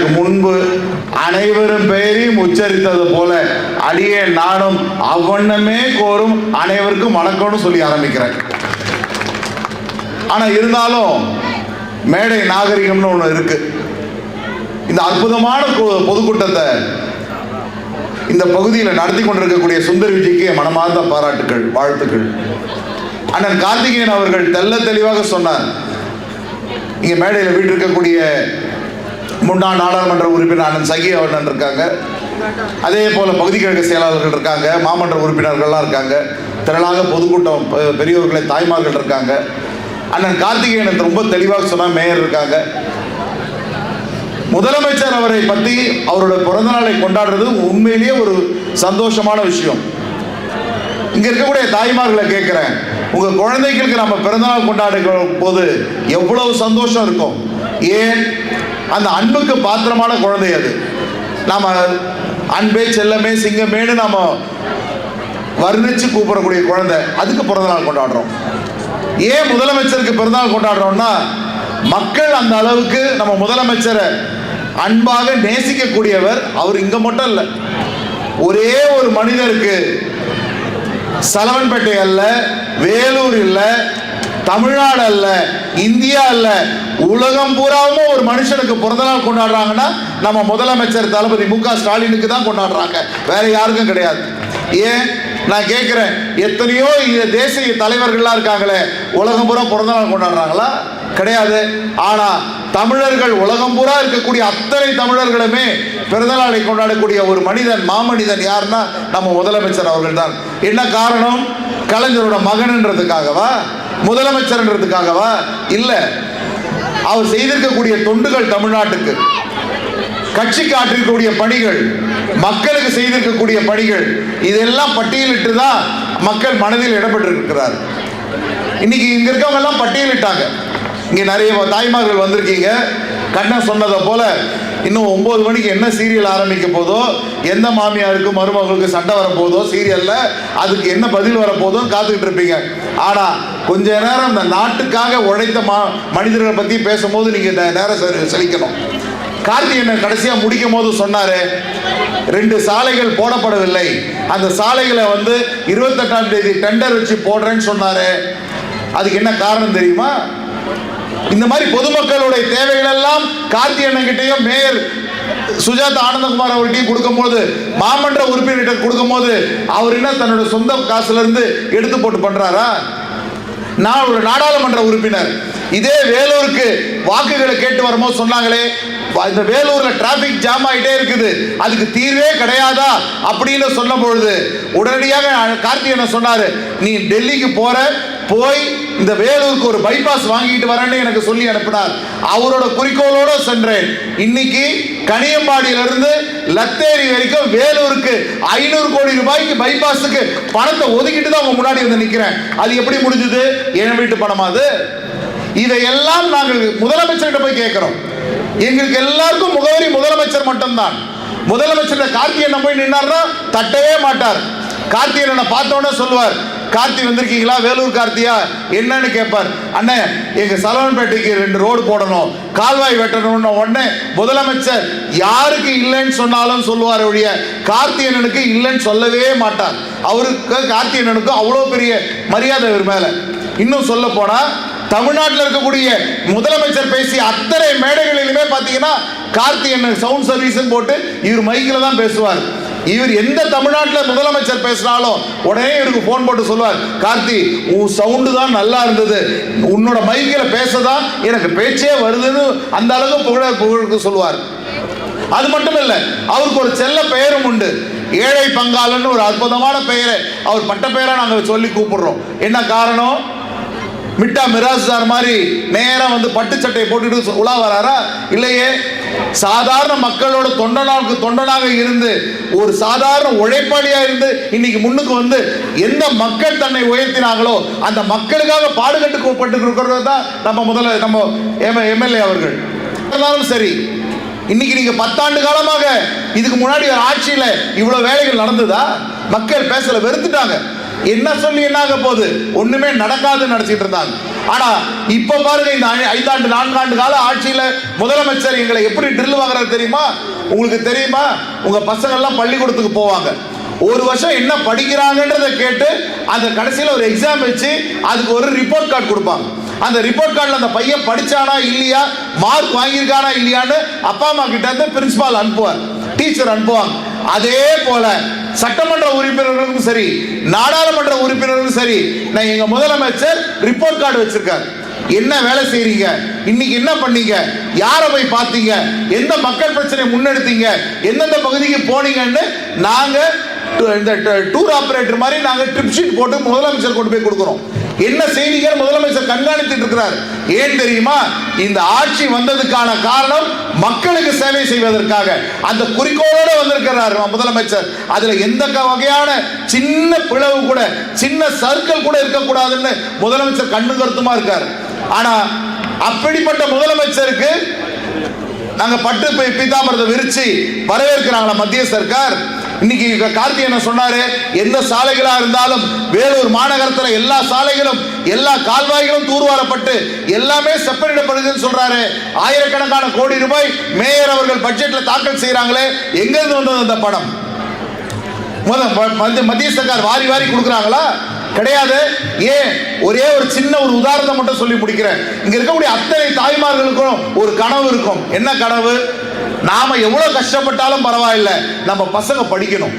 எனக்கு முன்பு அனைவரும் பெயரையும் உச்சரித்தது போல அடியே நானும் அவ்வண்ணமே கோரும் அனைவருக்கும் வணக்கம்னு சொல்லி ஆரம்பிக்கிறேன். ஆனா இருந்தாலும் மேடை நாகரிகம்னு ஒன்று இருக்கு. இந்த அற்புதமான பொதுக்கூட்டத்தை இந்த பகுதியில் நடத்தி கொண்டிருக்கக்கூடிய சுந்தர் விஜய்க்கு மனமார்ந்த பாராட்டுகள் வாழ்த்துக்கள். அண்ணன் கார்த்திகேயன் அவர்கள் தெல்ல தெளிவாக சொன்னார். இங்க மேடையில் வீட்டிருக்கக்கூடிய முன்னாள் நாடாளுமன்ற உறுப்பினர் அண்ணன் சகி அவர்கள் இருக்காங்க அதே போல பகுதி கிழக்கு செயலாளர்கள் இருக்காங்க மாமன்ற உறுப்பினர்கள்லாம் இருக்காங்க. திரளாக பொதுக்கூட்டம் பெரியவர்களே தாய்மார்கள் இருக்காங்க. அண்ணன் கார்த்திகேயன் ரொம்ப தெளிவாக சொன்னா மேயர் இருக்காங்க. முதலமைச்சர் அவரை பற்றி அவரோட பிறந்த நாளை கொண்டாடுறது உண்மையிலேயே ஒரு சந்தோஷமான விஷயம். இங்க இருக்கக்கூடிய தாய்மார்களை கேட்குறேன் உங்க குழந்தைகளுக்கு நம்ம பிறந்தநாள் கொண்டாடுகிற போது எவ்வளவு சந்தோஷம் இருக்கும்? ஏன் அந்த அன்புக்கு பாத்திரமான குழந்தை அது. நாம அன்பே செல்லமே சிங்கமேன்னு நாம வர்ணிச்சு கூப்பிடக்கூடிய குழந்தை. அதுக்கு பிறந்தநாள் கொண்டாடுறோம். ஏன் முதலமைச்சருக்கு பிறந்தநாள் கொண்டாடுறோம்னா மக்கள் அந்த அளவுக்கு நம்ம முதலமைச்சரை அன்பாக நேசிக்கக்கூடியவர் அவர் இங்க மட்டும் இல்லை. ஒரே ஒரு மனிதருக்கு சலவன்பேட்டை அல்ல வேலூர் இல்லை தமிழ்நாடு அல்ல இந்தியா அல்ல உலகம் பூராவும் ஒரு மனுஷனுக்கு பிறந்தநாள் கொண்டாடுறாங்கன்னா நம்ம முதலமைச்சர் தளபதி மு க ஸ்டாலினுக்கு தான் கொண்டாடுறாங்க. வேற யாருக்கும் கிடையாது. ஏன்? நான் கேட்குறேன் எத்தனையோ இந்த தேசிய தலைவர்கள்லாம் இருக்காங்களே உலகம் பூரா பிறந்தநாள் கொண்டாடுறாங்களா? கிடையாது. ஆனால் தமிழர்கள் உலகம் பூரா இருக்கக்கூடிய அத்தனை தமிழர்களுமே பிறந்தநாளை கொண்டாடக்கூடிய ஒரு மனிதன் மாமனிதன் யாருன்னா நம்ம முதலமைச்சர் அவர்கள் தான் என்ன காரணம்? கலைஞரோட மகன்ன்றதுக்காகவா? முதலமைச்சர்ன்றதுக்காகவா? இல்ல. அவர் செய்திருக்கக்கூடிய தொண்டுகள் தமிழ்நாட்டுக்கு. கட்சிக்கு ஆற்றிருக்கக்கூடிய பணிகள் மக்களுக்கு செய்திருக்கக்கூடிய பணிகள் இதெல்லாம் பட்டியலிட்டு தான் மக்கள் மனதில் இடம்பெற்றிருக்கிறார். இன்னைக்கு இங்க இருக்கவங்க எல்லாம் பட்டியலிட்டாங்க. இங்க நிறைய தாய்மார்கள் வந்திருக்கீங்க. கண்ணன் சொன்னதை போல இன்னும் ஒன்பது மணிக்கு என்ன சீரியல் ஆரம்பிக்க போதோ எந்த மாமியாருக்கு மருமகளுக்கு சண்டை வரப்போதோ சீரியல்ல அதுக்கு என்ன பதில் வரப்போதோ காத்துக்கிட்டு இருப்பீங்க. ஆனா கொஞ்ச நேரம் இந்த நாட்டுக்காக உழைத்த மா மனிதர்களை பத்தி பேசும்போது நீங்க நேரம் செ- செழிக்கணும் கார்த்திகேயன் கடைசியா முடிக்கும் போது சொன்னாரு ரெண்டு சாலைகள் போடப்படவில்லை. அந்த சாலைகளை வந்து இருபத்தெட்டாம் தேதி டெண்டர் வச்சு போடுறேன்னு சொன்னாரு. அதுக்கு என்ன காரணம் தெரியுமா? இந்த மாதிரி பொதுமக்களுடைய தேவைகள் எல்லாம் கார்த்திகேயன் மேயர் சுஜாதா ஆனந்தகுமார் அவர்கிட்டயும் கொடுக்கும்போது மாமன்ற உறுப்பினர்கிட்ட கொடுக்கும்போது அவர் என்ன தன்னோட சொந்த காசுல இருந்து எடுத்து போட்டு பண்றாரா? நான் ஒரு நாடாளுமன்ற உறுப்பினர். இதே வேலூருக்கு வாக்குகளை கேட்டு வரும்போது சொன்னாங்களே இந்த வேலூர்ல டிராபிக் ஜாம் ஆயிட்டே இருக்குது. அதுக்கு தீர்வே கிடையாதா? அப்படின்னு சொல்லும் பொழுது உடனடியாக கார்த்திகேயன் சொன்னாரு நீ டெல்லிக்கு போற போய் இந்த வேலூருக்கு ஒரு பைபாஸ் வாங்கிட்டு வரேன்னு எனக்கு சொல்லி அனுப்பினார். அவரோட குறிக்கோளோட சென்றேன். இன்னைக்கு கனியம்பாடியிலிருந்து லத்தேரி வரைக்கும் வேலூருக்கு ஐநூறு கோடி ரூபாய்க்கு பைபாஸுக்கு பணத்தை ஒதுக்கிட்டு தான் உங்க முன்னாடி வந்து நிக்கிறேன். அது எப்படி முடிஞ்சது? என் வீட்டு பணமா அது? இதையெல்லாம் நாங்கள் முதலமைச்சர்கிட்ட போய் கேட்கிறோம். எங்களுக்கு எல்லாருக்கும் முகவரி முதலமைச்சர் மட்டும்தான். முதலமைச்சர் கார்த்திகேயன் போய் நின்னார்னா தட்டவே மாட்டார். கார்த்திகேயனை பார்த்தோன்னே சொல்லுவார் கார்த்தி வந்திருக்கீங்களா? வேலூர் கார்த்தியா? என்னன்னு கேட்பார் அண்ணே எங்க சலவன்பேட்டைக்கு ரெண்டு ரோடு போடணும். கால்வாய் வெட்டணும்னு உடனே முதலமைச்சர் யாருக்கு இல்லைன்னு சொன்னாலும் சொல்லுவார் ஒழிய கார்த்தியனனுக்கு இல்லைன்னு சொல்லவே மாட்டார். அவருக்கு கார்த்தியனனுக்கும் அவ்வளோ பெரிய மரியாதை இவர் மேலே. இன்னும் சொல்ல போனா தமிழ்நாட்டில் இருக்கக்கூடிய முதலமைச்சர் பேசிய அத்தனை மேடைகளிலுமே பார்த்தீங்கன்னா கார்த்திகேயன் சவுண்ட் சர்வீஸ் போட்டு இவர் மைக்கில் தான் பேசுவார். இவர் எந்த தமிழ்நாட்டில் முதலமைச்சர் பேசினாலும் உடனே இவருக்கு ஃபோன் போட்டு சொல்லுவார் கார்த்தி உன் சவுண்டு தான் நல்லா இருந்தது. உன்னோட மைக்கில் பேசதான் எனக்கு பேச்சே வருதுன்னு அந்த அளவுக்கு புகழ புகழுக்கு சொல்லுவார். அது மட்டும் இல்லை அவருக்கு ஒரு செல்ல பெயரும் உண்டு. ஏழை பங்காளன்னு ஒரு அற்புதமான பெயரை. அவர் பட்ட பெயரை நாங்கள் சொல்லி கூப்பிடுறோம். என்ன காரணம்? மிட்டா மிராஸ்தார் மாதிரி நேராக வந்து பட்டு சட்டையை போட்டுட்டு உலா வராரா? இல்லையே. சாதாரண மக்களோட தொண்டனாக தொண்டனாக இருந்து ஒரு சாதாரண உழைப்பாளியா இருந்து இன்னைக்கு முன்னுக்கு வந்து எந்த மக்கள் தன்னை உயர்த்தினாங்களோ அந்த மக்களுக்காக பாடுகட்டு பட்டு இருக்கிறது தான் நம்ம முதல்ல நம்ம எம்எல்ஏ அவர்கள். இருந்தாலும் சரி இன்னைக்கு நீங்க பத்தாண்டு காலமாக இதுக்கு முன்னாடி ஒரு ஆட்சியில இவ்வளவு வேலைகள் நடந்ததா? மக்கள் பேசல வெறுத்துட்டாங்க. என்ன சொல்லி என்ன ஆக போகுது? ஒண்ணுமே நடக்காதுன்னு நினைச்சிட்டு இருந்தாங்க. ஆனா இப்ப பாருங்க இந்த ஐந்தாண்டு நான்காண்டு கால ஆட்சியில முதலமைச்சர் எங்களை எப்படி ட்ரில் வாங்குறது தெரியுமா? உங்களுக்கு தெரியுமா? உங்க பசங்க எல்லாம் பள்ளிக்கூடத்துக்கு போவாங்க. ஒரு வருஷம் என்ன படிக்கிறாங்கன்றத கேட்டு அந்த கடைசியில் ஒரு எக்ஸாம் வச்சு அதுக்கு ஒரு ரிப்போர்ட் கார்டு கொடுப்பாங்க. அந்த ரிப்போர்ட் கார்டில் அந்த பையன் படிச்சானா இல்லையா? மார்க் வாங்கியிருக்கானா இல்லையான்னு அப்பா அம்மா கிட்ட இருந்து பிரின்சிபால் அனுப்புவார். டீச்சர் அனுப்புவாங்க. அதே போல சட்டமன்ற உறுப்பினர்களுக்கும் சரி நாடாளுமன்ற உறுப்பினர்களும் சரி நான் எங்க முதலமைச்சர் ரிப்போர்ட் கார்டு வச்சிருக்காரு. என்ன வேலை செய்றீங்க? இன்னைக்கு என்ன பண்ணீங்க? யாரை போய் பார்த்தீங்க? எந்த மக்கள் பிரச்சனை முன்னெடுத்தீங்க? எந்தெந்த பகுதிக்கு போனீங்கன்னு நாங்க இந்த டூர் ஆபரேட்டர் மாதிரி நாங்க ட்ரிப் ஷீட் போட்டு முதலமைச்சர் கொண்டு போய் கொடுக்குறோம் என்ன செய்திகள் முதலமைச்சர் கண்காணித்துட்டு இருக்கிறார்? ஏன் தெரியுமா? இந்த ஆட்சி வந்ததுக்கான காரணம் மக்களுக்கு சேவை செய்வதற்காக. அந்த குறிக்கோளோட வந்திருக்கிறார் முதலமைச்சர். அதுல எந்த வகையான சின்ன பிளவு கூட சின்ன சர்க்கிள் கூட இருக்கக்கூடாதுன்னு முதலமைச்சர் கண்ணு கருத்துமா இருக்கார். ஆனா அப்படிப்பட்ட முதலமைச்சருக்கு நாங்க பட்டு பி- விரிச்சு வரவேற்கிறாங்களா மத்திய சர்க்கார்? இன்னைக்கு கார்த்தி என்ன சொன்னாரு? எந்த சாலைகளா இருந்தாலும் வேலூர் மாநகரத்துல எல்லா சாலைகளும் எல்லா கால்வாய்களும் தூர்வாரப்பட்டு எல்லாமே செப்பனிடப்படுதுன்னு சொல்றாரு. ஆயிரக்கணக்கான கோடி ரூபாய் மேயர் அவர்கள் பட்ஜெட்ல தாக்கல் செய்யறாங்களே எங்க இருந்து வந்தது அந்த பணம்? முத மத்திய- மத்திய சர்க்கார் வாரி வாரி கொடுக்குறாங்களா? கிடையாது. ஏன்? ஒரே ஒரு சின்ன ஒரு உதாரணத்தை மட்டும் சொல்லி முடிக்கிறேன். இங்க இருக்கக்கூடிய அத்தனை தாய்மார்களுக்கும் ஒரு கனவு இருக்கும். என்ன கனவு? நாம எவ்வளவு கஷ்டப்பட்டாலும் பரவாயில்ல. நம்ம பசங்க படிக்கணும்.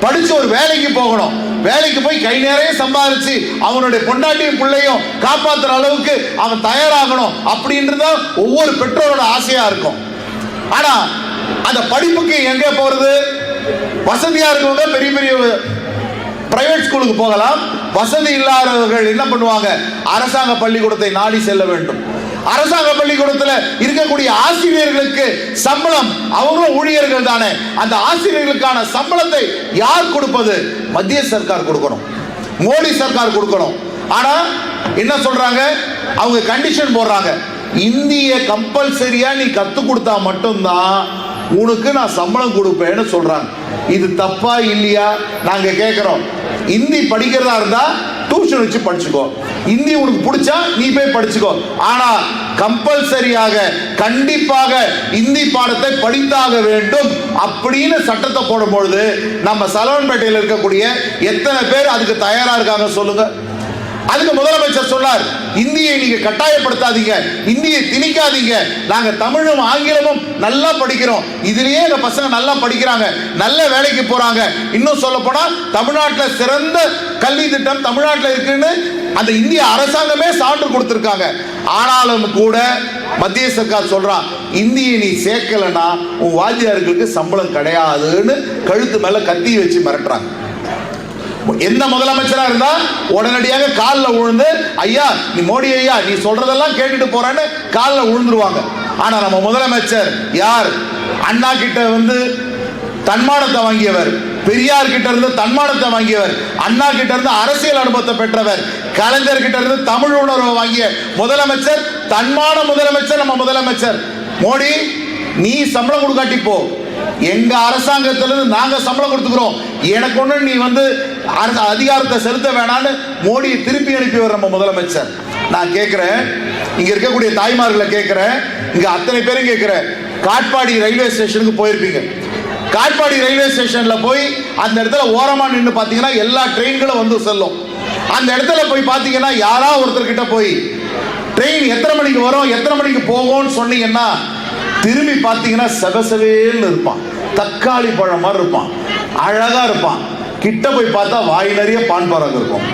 படிச்சு ஒரு வேலைக்கு போகணும். வேலைக்கு போய் கை நிறைய சம்பாதிச்சு அவனுடைய பொண்டாட்டியும் பிள்ளையும் காப்பாத்துற அளவுக்கு அவன் தயாராகணும் அப்படின்றது ஒவ்வொரு பெற்றோரோட ஆசையா இருக்கும். ஆனா அந்த படிப்புக்கு எங்க போறது? வசதியா இருக்கவங்க பெரிய பெரிய பிரைவேட் ஸ்கூலுக்கு போகலாம். வசதி இல்லாதவர்கள் என்ன பண்ணுவாங்க? அரசாங்க பள்ளிக்கூடத்தை நாடி செல்ல வேண்டும். அரசாங்க பள்ளிக்கூடத்தில் இருக்கக்கூடிய ஆசிரியர்களுக்கு சம்பளம் அவங்களும் ஊழியர்கள் தானே. அந்த ஆசிரியர்களுக்கான சம்பளத்தை யார் கொடுப்பது? மத்திய சர்க்கார் கொடுக்கணும். மோடி சர்க்கார் கொடுக்கணும். ஆனா என்ன சொல்றாங்க? அவங்க கண்டிஷன் போடுறாங்க. இந்திய கம்பல்சரியா நீ கத்து கொடுத்தா மட்டும்தான் உனக்கு நான் சம்பளம் கொடுப்பேன்னு சொல்றாங்க. இது தப்பா இல்லையா? நாங்க கேட்கிறோம் ஹிந்தி படிக்கிறதா இருந்தா டியூஷன் வச்சு படிச்சுக்கோ. இந்தி உனக்கு பிடிச்சா நீ போய் படிச்சுக்கோ. ஆனா கம்பல்சரியாக கண்டிப்பாக இந்தி பாடத்தை படித்தாக வேண்டும் அப்படின்னு சட்டத்தை போடும்பொழுது நம்ம சலவன்பேட்டையில் இருக்கக்கூடிய எத்தனை பேர் அதுக்கு தயாரா இருக்காங்க சொல்லுங்க. அதுக்கு முதலமைச்சர் சொன்னார் இந்தியை நீங்க கட்டாயப்படுத்தாதீங்க இந்தியை திணிக்காதீங்க. நாங்க தமிழும் ஆங்கிலமும் நல்லா படிக்கிறோம். இதுலயே எங்க பசங்க நல்லா படிக்கிறாங்க நல்ல வேலைக்கு போறாங்க. இன்னும் சொல்ல போனா தமிழ்நாட்டில் சிறந்த கல்வி திட்டம் தமிழ்நாட்டில் இருக்குன்னு அந்த இந்திய அரசாங்கமே சான்று கொடுத்திருக்காங்க. ஆனாலும் கூட மத்திய சர்க்கார் சொல்றான் இந்தியை நீ சேர்க்கலன்னா உன் வாத்தியார்களுக்கு சம்பளம் கிடையாதுன்னு கழுத்து மேல கத்தி வச்சு மிரட்டுறாங்க. எந்த முதலமைச்சரா இருந்தா உடனடியாக காலில் விழுந்து ஐயா நீ மோடி ஐயா நீ சொல்றதெல்லாம் கேட்டுட்டு போறேன்னு காலில் விழுந்துருவாங்க ஆனா நம்ம முதலமைச்சர் யார்? அண்ணா கிட்ட வந்து தன்மானத்தை வாங்கியவர். பெரியார் கிட்ட இருந்து தன்மானத்தை வாங்கியவர். அண்ணா கிட்ட இருந்து அரசியல் அனுபவத்தை பெற்றவர். கலைஞர் கிட்ட இருந்து தமிழ் உணர்வை வாங்கிய முதலமைச்சர் தன்மான முதலமைச்சர் நம்ம முதலமைச்சர். மோடி நீ சம்பளம் கொடுக்காட்டி போ. எங்க அரசாங்கத்திலிருந்து நாங்க சம்பளம் கொடுத்துக்கிறோம். எனக்கு ஒண்ணு நீ வந்து அரசு அதிகாரத்தை செலுத்த வேணான்னு மோடியை திருப்பி அனுப்பிவர் நம்ம முதலமைச்சர். நான் கேட்கிறேன் இங்க இருக்கக்கூடிய தாய்மார்களை கேட்கிறேன் இங்க அத்தனை பேரும் கேட்கிறேன் காட்பாடி ரயில்வே ஸ்டேஷனுக்கு போயிருப்பீங்க. காட்பாடி ரயில்வே ஸ்டேஷன்ல போய் அந்த இடத்துல ஓரமா நின்று பாத்தீங்கன்னா எல்லா ட்ரெயின்களும் வந்து செல்லும். அந்த இடத்துல போய் பாத்தீங்கன்னா யாரா ஒருத்தர் கிட்ட போய் ட்ரெயின் எத்தனை மணிக்கு வரும்? எத்தனை மணிக்கு போகும்னு சொன்னீங்கன்னா திரும்பி பார்த்தீங்கன்னா செவசவேல்னு இருப்பான். தக்காளி பழம் மாதிரி இருப்பான். அழகா இருப்பான். கிட்ட போய் பார்த்தா வாய் நிறைய பான் பராக் இருக்கும்.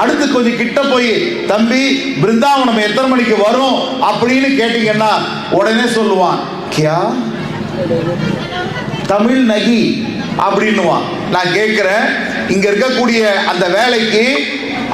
அடுத்து கொஞ்சம் கிட்ட போய் தம்பி பிருந்தாவனம் எத்தனை மணிக்கு வரும்? அப்படின்னு கேட்டீங்கன்னா உடனே சொல்லுவான் கியா? தமிழ் நகி? அப்படின்னுவான். நான் கேட்கிறேன் இங்க இருக்கக்கூடிய அந்த வேலைக்கு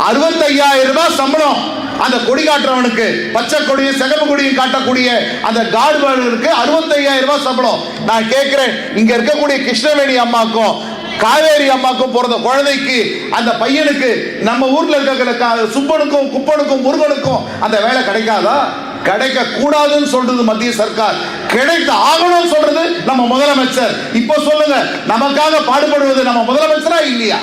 அறுபத்தையாயிரம் ரூபாய் சம்பளம். அந்த கொடி காட்டுறவனுக்கு பச்சை கொடியும் சிகப்பு கொடியும் காட்டக்கூடிய அந்த கார்டுகளுக்கு அறுபத்தையாயிரம் ரூபாய் சம்பளம். நான் கேட்கிறேன் இங்க இருக்கக்கூடிய கிருஷ்ணவேணி அம்மாக்கும் காவேரி அம்மாக்கும் பிறந்த குழந்தைக்கு அந்த பையனுக்கு நம்ம ஊர்ல இருக்கிற சுப்பனுக்கும் குப்பனுக்கும் முருகனுக்கும் அந்த வேலை கிடைக்காதா? கிடைக்க கூடாதுன்னு சொல்றது மத்திய சர்க்கார். கிடைக்க ஆகணும்னு சொல்றது நம்ம முதலமைச்சர். இப்போ சொல்லுங்க நமக்காக பாடுபடுவது நம்ம முதலமைச்சரா இல்லையா?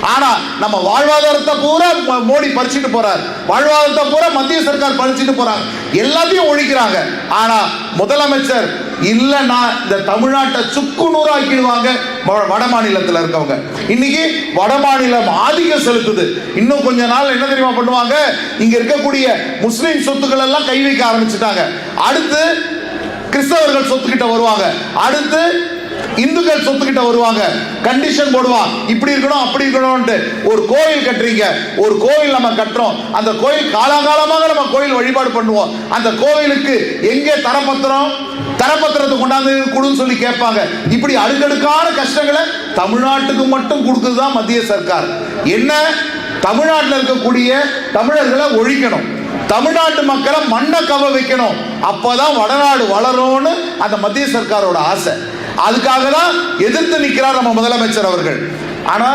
ஆனா நம்ம வாழ்வாதாரத்தை பூரா மோடி பறிச்சுட்டு போறார். வாழ்வாதாரத்தை பூரா மத்திய சர்க்கார் பறிச்சுட்டு போறாங்க எல்லாத்தையும் ஒழிக்கிறாங்க. ஆனா முதலமைச்சர் இல்லைன்னா இந்த தமிழ்நாட்டை சுக்குநூறாக்கிடுவாங்க வட மாநிலத்தில் இருக்கவங்க. இன்னைக்கு வட மாநிலம் ஆதிக்கம் செலுத்துது. இன்னும் கொஞ்ச நாள் என்ன தெரியுமா பண்ணுவாங்க? இங்க இருக்கக்கூடிய முஸ்லீம் சொத்துக்கள் எல்லாம் கை வைக்க ஆரம்பிச்சுட்டாங்க. அடுத்து கிறிஸ்தவர்கள் சொத்துக்கிட்ட வருவாங்க. அடுத்து இந்துக்கள் சொத்துக்கிட்ட வருவாங்க. கண்டிஷன் போடுவான் இப்படி இருக்கணும் அப்படி இருக்கணும்ட்டு ஒரு கோயில் கட்டுறீங்க. ஒரு கோயில் நம்ம கட்டுறோம். அந்த கோயில் காலாகாலமாக நம்ம கோயில் வழிபாடு பண்ணுவோம். அந்த கோயிலுக்கு எங்கே தரப்பத்திரம்? தரப்பத்திரத்தை கொண்டாந்து கொடுன்னு சொல்லி கேட்பாங்க. இப்படி அடுக்கடுக்கான கஷ்டங்களை தமிழ்நாட்டுக்கு மட்டும் கொடுக்குதுதான் மத்திய சர்க்கார். என்ன? தமிழ்நாட்டில் இருக்கக்கூடிய தமிழர்களை ஒழிக்கணும். தமிழ்நாட்டு மக்களை மண்ணை கவ வைக்கணும். அப்பதான் வடநாடு வளரும்னு அந்த மத்திய சர்க்காரோட ஆசை. அதுக்காக தான் எதிர்த்து நிற்கிறார் நம்ம முதலமைச்சர் அவர்கள். ஆனா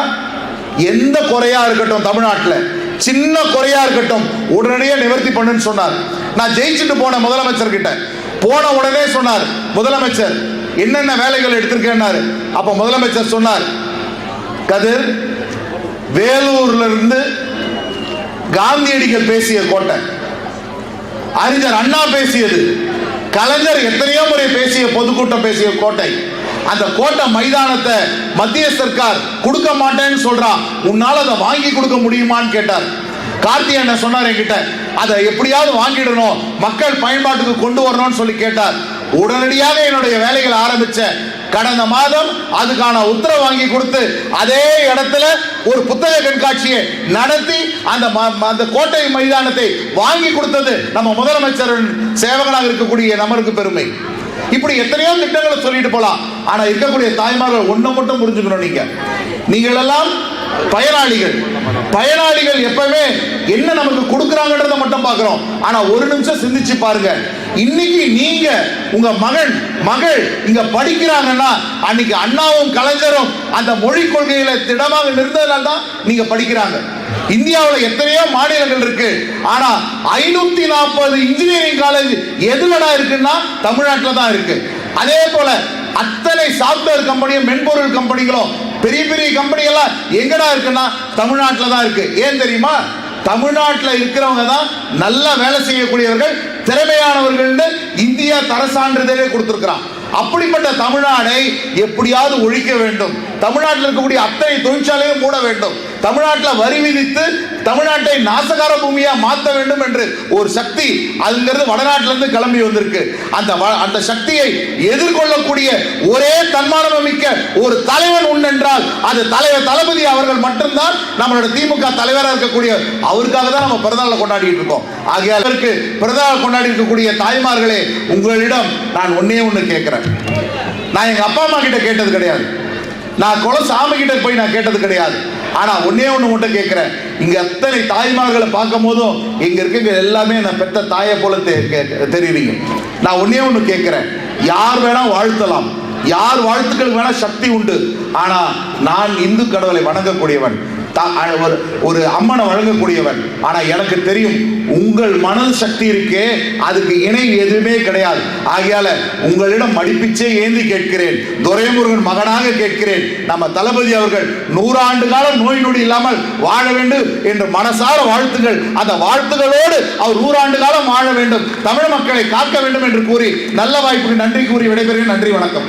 எந்த குறையா இருக்கட்டும் தமிழ்நாட்டில். சின்ன குறையா இருக்கட்டும். உடனடியாக நிவர்த்தி பண்ணுன்னு சொன்னார். நான் ஜெயிச்சுட்டு போன முதலமைச்சர் கிட்ட போன உடனே சொன்னார் முதலமைச்சர் என்னென்ன வேலைகள் எடுத்திருக்கேன்னாரு. அப்ப முதலமைச்சர் சொன்னார் கதிர் வேலூர்ல இருந்து காந்தியடிகள் பேசிய கோட்டை அறிஞர் அண்ணா பேசியது கலைஞர் எத்தனையோ முறை பேசிய பொதுக்கூட்டம் பேசிய கோட்டை அந்த கோட்டை மைதானத்தை மத்திய சர்க்கார் கொடுக்க மாட்டேன்னு சொல்றான் உன்னால அதை வாங்கி கொடுக்க முடியுமான்னு கேட்டார். கார்த்தி அண்ணன் சொன்னார் என்கிட்ட அதை எப்படியாவது வாங்கிடணும். மக்கள் பயன்பாட்டுக்கு கொண்டு வரணும்னு சொல்லி கேட்டார். உடனடியாக என்னுடைய வேலைகள் ஆரம்பிச்ச கடந்த மாதம் அதுக்கான உத்தரவு வாங்கி கொடுத்து அதே இடத்துல ஒரு புத்தக கண்காட்சியை நடத்தி அந்த ம- அந்த கோட்டை மைதானத்தை வாங்கி கொடுத்தது நம்ம முதலமைச்சர் சேவகனாக இருக்கக்கூடிய நமருக்கு பெருமை. இப்படி எத்தனையோ திட்டங்களை சொல்லிட்டு போலாம். ஆனா இருக்கக்கூடிய தாய்மார்கள் ஒண்ணு மட்டும் புரிஞ்சுக்கணும் நீங்க. நீங்கள் எல்லாம் பயனாளிகள். பயனாளிகள் எப்பவுமே என்ன நமக்கு கொடுக்குறாங்கன்றத மட்டும் பார்க்குறோம். ஆனா ஒரு நிமிஷம் சிந்திச்சு பாருங்க. இன்னைக்கு நீங்க உங்க மகன் மகள் இங்க படிக்கிறாங்கன்னா அன்னைக்கு அண்ணாவும் கலைஞரும் அந்த மொழி கொள்கையில திடமாக நிறுத்ததுனால தான் நீங்க படிக்கிறாங்க. இந்தியாவில் எத்தனையோ மாநிலங்கள் இருக்கு. ஆனா ஐநூத்தி நாற்பது இன்ஜினியரிங் காலேஜ் எதுலடா இருக்குன்னா தமிழ்நாட்டில் தான் இருக்கு. அதே போல அத்தனை சாஃப்ட்வேர் கம்பெனியும் மென்பொருள் கம்பெனிகளும் பெரிய பெரிய கம்பெனி எல்லாம் எங்கடா இருக்குன்னா தமிழ்நாட்டில் தான் இருக்கு. ஏன் தெரியுமா? தமிழ்நாட்டில் இருக்கிறவங்க தான் நல்லா வேலை செய்யக்கூடியவர்கள் திறமையானவர்கள்னு இந்தியா தர சான்றிதழே கொடுத்துருக்கிறான். அப்படிப்பட்ட தமிழ்நாடை எப்படியாவது ஒழிக்க வேண்டும். தமிழ்நாட்டில் இருக்கக்கூடிய அத்தனை தொழிற்சாலையும் மூட வேண்டும். தமிழ்நாட்டில் வரி விதித்து தமிழ்நாட்டை நாசகார பூமியா மாற்ற வேண்டும் என்று ஒரு சக்தி அங்கிருந்து வடநாட்டிலிருந்து கிளம்பி வந்திருக்கு. அந்த வ- அந்த சக்தியை எதிர்கொள்ளக்கூடிய ஒரே தன்மானம் மிக்க ஒரு தலைவன் உண்டென்றால் அது தலைவர் தளபதி அவர்கள் மட்டும்தான். நம்மளோட திமுக தலைவராக இருக்கக்கூடிய அவருக்காக தான் நம்ம பிறந்தநாளை கொண்டாடிட்டு இருக்கோம். ஆகையால் அதற்கு பிறந்தநாள் கொண்டாடி இருக்கக்கூடிய தாய்மார்களே உங்களிடம் நான் ஒன்னே ஒன்று கேட்கிறேன். நான் எங்கள் அப்பா அம்மா கிட்ட கேட்டது கிடையாது. நான் குல சாமி கிட்ட போய் நான் கேட்டது கிடையாது. ஆனா ஒன்னே ஒண்ணு மட்டும் கேட்கிறேன் இங்க அத்தனை தாய்மார்களை பார்க்கும் போதும் இங்க இருக்கவங்க எல்லாமே நான் பெத்த தாயை போல கே- தெரியுறீங்க. நான் ஒன்னே ஒண்ணு கேட்கிறேன் யார் வேணா வாழ்த்தலாம். யார் வாழ்த்துக்கள் வேணா சக்தி உண்டு. ஆனா நான் இந்து கடவுளை வணங்கக்கூடியவன். ஒரு ஒரு அம்மனை வழங்கக்கூடியவன். ஆனால் எனக்கு தெரியும் உங்கள் மனது சக்தி இருக்கே அதுக்கு இணை எதுவுமே கிடையாது. ஆகையால உங்களிடம் மடிப்பிச்சே ஏந்தி கேட்கிறேன். துரைமுருகன் மகனாக கேட்கிறேன். நம்ம தளபதி அவர்கள் நூறாண்டு காலம் நோய் நொடி இல்லாமல் வாழ வேண்டும் என்று மனசார வாழ்த்துங்கள் அந்த வாழ்த்துகளோடு அவர் நூறாண்டு காலம் வாழ வேண்டும். தமிழ் மக்களை காக்க வேண்டும் என்று கூறி நல்ல வாய்ப்புக்கு நன்றி கூறி விடைபெறுகிறேன். நன்றி வணக்கம்.